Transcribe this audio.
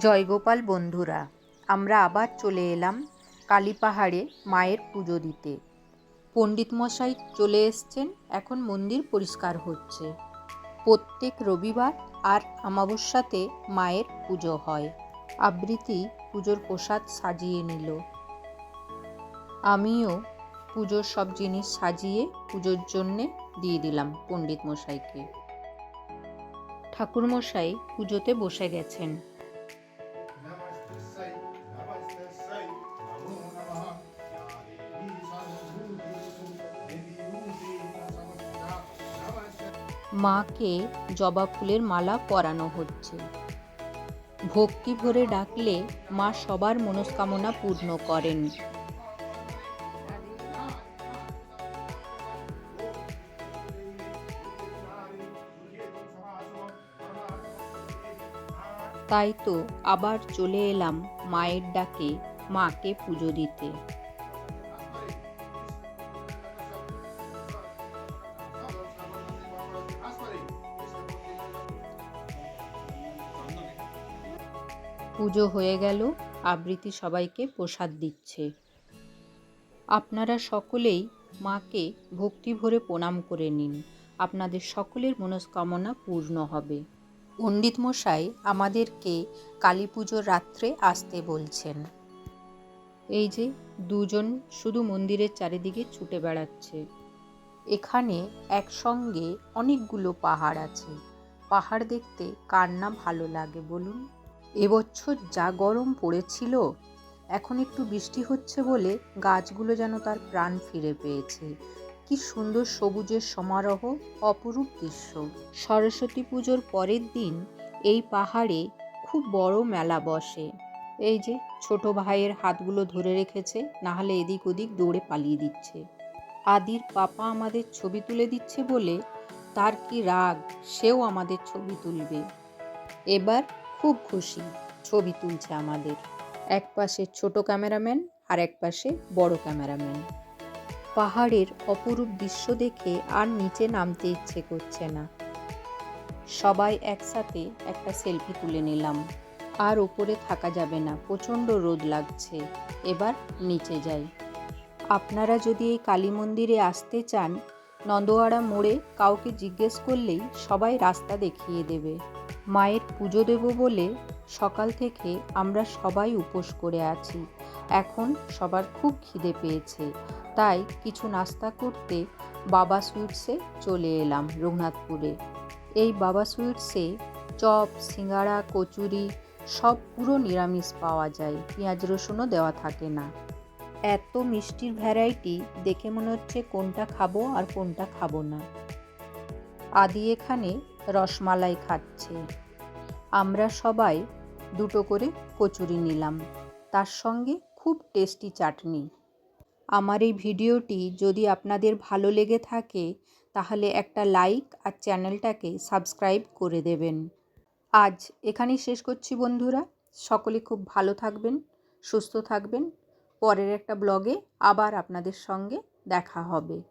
জয়গোপাল বন্ধুরা, আমরা আবার চলে এলাম কালী পাহাড়ে মায়ের পুজো দিতে। পণ্ডিত মশাই চলে এসছেন, এখন মন্দির পরিষ্কার হচ্ছে। প্রত্যেক রবিবার আর অমাবস্যাতে মায়ের পুজো হয়। আবৃত্তি পুজোর প্রসাদ সাজিয়ে নিল। আমিও পুজোর সব জিনিস সাজিয়ে পুজোর জন্যে দিয়ে দিলাম পণ্ডিত মশাইকে ঠাকুরমশাই পুজোতে বসে গেছেন। মাকে জবা ফুলের মালা পরানো হচ্ছে। ভক্তি ভরে ডাকলে মা সবার মনস্কামনা পূর্ণ করেন। তাই তো আবার চলে এলাম মায়ের ডাকে মাকে পুজো দিতে। পুজো হয়ে গেল, আবৃত্তি সবাইকে প্রসাদ দিচ্ছে। আপনারা সকলেই মাকে ভক্তি ভরে প্রণাম করে নিন। আপনাদের সকলের মনস্কামনা পূর্ণ হবে। পণ্ডিত মশাই আমাদেরকে কালী পুজোর রাত্রে আসতে বলছেন। এই যে দুজন শুধু মন্দিরের চারিদিকে ছুটে বেড়াচ্ছে। এখানে একসঙ্গে অনেকগুলো পাহাড় আছে। পাহাড় দেখতে কার না ভালো লাগে বলুন? এবছর যা গরম পড়েছিল, এখন একটু বৃষ্টি হচ্ছে বলে গাছগুলো যেন তার প্রাণ ফিরে পেয়েছে। কি সুন্দর সবুজের সমারোহ, অপরূপ দৃশ্য। সরস্বতী পুজোর পরের দিন এই পাহাড়ে খুব বড় মেলা বসে। এই যে, ছোট ভাইয়ের হাতগুলো ধরে রেখেছে না হলে এদিক ওদিক দৌড়ে পালিয়ে দিচ্ছে। আদির পাপা আমাদের ছবি তুলে দিচ্ছে বলে তার কি রাগ, সেও আমাদের ছবি তুলবে। এবার খুব খুশি, ছবি তুলছে আমাদের। এক পাশে ছোট ক্যামেরাম্যান আর এক পাশে বড় ক্যামেরাম্যান। পাহাড়ের অপরূপ দৃশ্য দেখে আর নিচে নামতে ইচ্ছে করছে না। সবাই একসাথে একটা সেলফি তুলে নিলাম। আর ওপরে থাকা যাবে না, প্রচণ্ড রোদ লাগছে। এবার নিচে যাই। আপনারা যদি এই কালী মন্দিরে আসতে চান নন্দোয়ারা মোড়ে কাউকে জিজ্ঞেস করলেই সবাই রাস্তা দেখিয়ে দেবে। মায়ের পুজো দেব বলে সকাল থেকে আমরা সবাই উপোস করে আছি। এখন সবার খুব খিদে পেয়েছে। তাই কিছু নাস্তা করতে বাবা সুইটসে চলে এলাম রঘুনাথপুরে। এই বাবা সুইটসে চপ, সিঙ্গাড়া, কচুরি সব পুরো নিরামিষ পাওয়া যায়। পেঁয়াজ রসুনও দেওয়া থাকে না। এত মিষ্টির ভ্যারাইটি দেখে মনে হচ্ছে কোনটা খাব আর কোনটা খাব না। আদি এখানে রসমালাই খাচ্ছে। আমরা সবাই দুটো করে কচুরি নিলাম। তার সঙ্গে খুব টেস্টি চাটনি। আমার এই ভিডিওটি যদি আপনাদের ভালো লেগে থাকে, তাহলে একটা লাইক আর চ্যানেলটাকে সাবস্ক্রাইব করে দেবেন। আজ এখানেই শেষ করছি বন্ধুরা। সকলে খুব ভালো থাকবেন, সুস্থ থাকবেন। পরের একটা ব্লগে আবার আপনাদের সঙ্গে দেখা হবে।